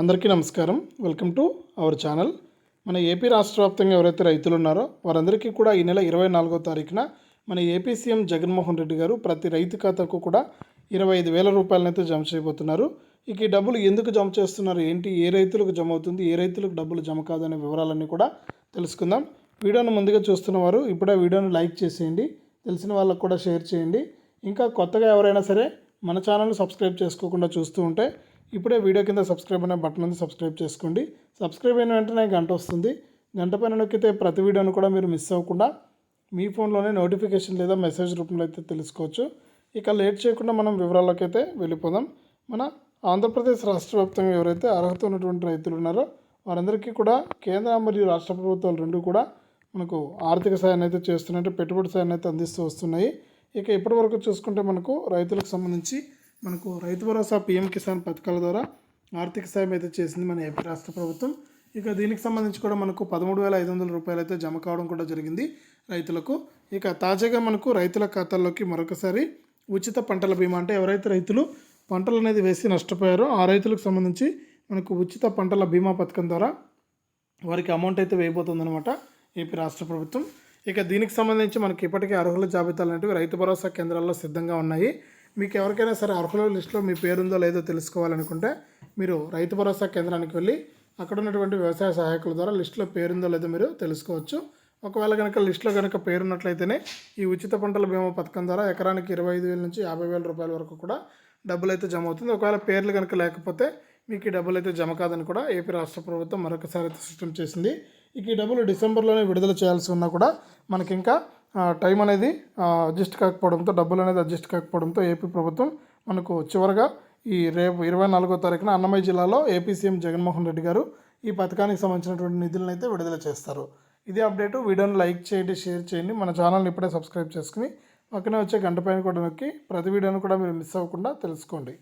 అందరికీ నమస్కారం. Welcome to our channel. మన ఏపీ రాష్ట్ర వ్యాప్తంగా ఎవరైతే రైతులు ఉన్నారో వారందరికీ కూడా ఈ నెల ఇరవై నాలుగో తారీఖున మన ఏపీ సీఎం జగన్మోహన్ రెడ్డి గారు ప్రతి రైతు ఖాతాకు కూడా ఇరవై ఐదు వేల రూపాయలనైతే జమ చేయబోతున్నారు. ఇక ఈ డబ్బులు ఎందుకు జమ చేస్తున్నారు? ఏంటి? ఏ రైతులకు జమ అవుతుంది? ఏ రైతులకు డబ్బులు జమ కాదనే వివరాలన్నీ కూడా తెలుసుకుందాం. వీడియోను ముందుగా చూస్తున్న వారు ఇప్పుడే వీడియోను లైక్ చేసేయండి. తెలిసిన వాళ్ళకు కూడా షేర్ చేయండి. ఇంకా కొత్తగా ఎవరైనా సరే మన ఛానల్ సబ్స్క్రైబ్ చేసుకోకుండా చూస్తూ ఉంటే ఇప్పుడే వీడియో కింద సబ్స్క్రైబ్ అనే బటన్ ఉంది సబ్స్క్రైబ్ చేసుకోండి. సబ్స్క్రైబ్ అయిన వెంటనే గంట వస్తుంది. గంట పైన నొక్కితే ప్రతి వీడియోను కూడా మీరు మిస్ అవ్వకుండా మీ ఫోన్లోనే నోటిఫికేషన్ లేదా మెసేజ్ రూపంలో అయితే తెలుసుకోవచ్చు. ఇక లేట్ చేయకుండా మనం వివరాల్లోకి అయితే వెళ్ళిపోదాం. మన ఆంధ్రప్రదేశ్ రాష్ట్ర వ్యాప్తంగా ఎవరైతే అర్హత ఉన్నటువంటి రైతులు ఉన్నారో వారందరికీ కూడా కేంద్ర మరియు రాష్ట్ర ప్రభుత్వాలు రెండు కూడా మనకు ఆర్థిక సాయాన్ని అయితే చేస్తున్నట్టు పెట్టుబడి సాయాన్ని అయితే అందిస్తూ వస్తున్నాయి. ఇక ఇప్పటివరకు చూసుకుంటే మనకు రైతులకు సంబంధించి మనకు రైతు భరోసా పీఎం కిసాన్ పథకాల ద్వారా ఆర్థిక సాయం అయితే చేసింది మన ఏపీ రాష్ట్ర ప్రభుత్వం. ఇక దీనికి సంబంధించి కూడా మనకు పదమూడు వేల ఐదు వందల రూపాయలు అయితే జమ కావడం కూడా జరిగింది రైతులకు. ఇక తాజాగా మనకు రైతుల ఖాతాల్లోకి మరొకసారి ఉచిత పంటల బీమా అంటే ఎవరైతే రైతులు పంటలు అనేది వేసి నష్టపోయారో ఆ రైతులకు సంబంధించి మనకు ఉచిత పంటల బీమా పథకం ద్వారా వారికి అమౌంట్ అయితే వేయబోతుందన్నమాట ఏపీ రాష్ట్ర ప్రభుత్వం. ఇక దీనికి సంబంధించి మనకి ఇప్పటికే అర్హుల జాబితాలు అనేవి రైతు భరోసా కేంద్రాల్లో సిద్ధంగా ఉన్నాయి. మీకు ఎవరికైనా సరే అర్హుల లిస్టులో మీ పేరుందో లేదో తెలుసుకోవాలనుకుంటే మీరు రైతు భరోసా కేంద్రానికి వెళ్ళి అక్కడ ఉన్నటువంటి వ్యవసాయ సహాయకుల ద్వారా లిస్టులో పేరుందో లేదో మీరు తెలుసుకోవచ్చు. ఒకవేళ కనుక లిస్టులో కనుక పేరున్నట్లయితేనే ఈ ఉచిత పంటల బీమా పథకం ద్వారా ఎకరానికి ఇరవై ఐదు వేల నుంచి యాభై వేల రూపాయల వరకు కూడా డబ్బులు అయితే జమ అవుతుంది. ఒకవేళ పేర్లు కనుక లేకపోతే మీకు ఈ డబ్బులు అయితే జమ కాదని కూడా ఏపీ రాష్ట్ర ప్రభుత్వం మరొకసారి అయితే సిస్టమ్ చేసింది. ఇక ఈ డబ్బులు డిసెంబర్లోనే విడుదల చేయాల్సి ఉన్నా కూడా మనకి ఇంకా టైం అనేది అడ్జస్ట్ కాకపోవడంతో డబ్బులు అనేది అడ్జస్ట్ కాకపోవడంతో ఏపీ ప్రభుత్వం మనకు చివరగా ఈ రేపు ఇరవై నాలుగో తారీఖున అన్నమయ్య జిల్లాలో ఏపీ సీఎం జగన్మోహన్ రెడ్డి గారు ఈ పథకానికి సంబంధించినటువంటి నిధులను అయితే విడుదల చేస్తారు. ఇదే అప్డేట్. వీడియోని లైక్ చేయండి షేర్ చేయండి. మన ఛానల్ని ఇప్పుడే సబ్స్క్రైబ్ చేసుకుని పక్కనే వచ్చే గంట పైన కూడా నొక్కి ప్రతి వీడియోను కూడా మీరు మిస్ అవ్వకుండా తెలుసుకోండి.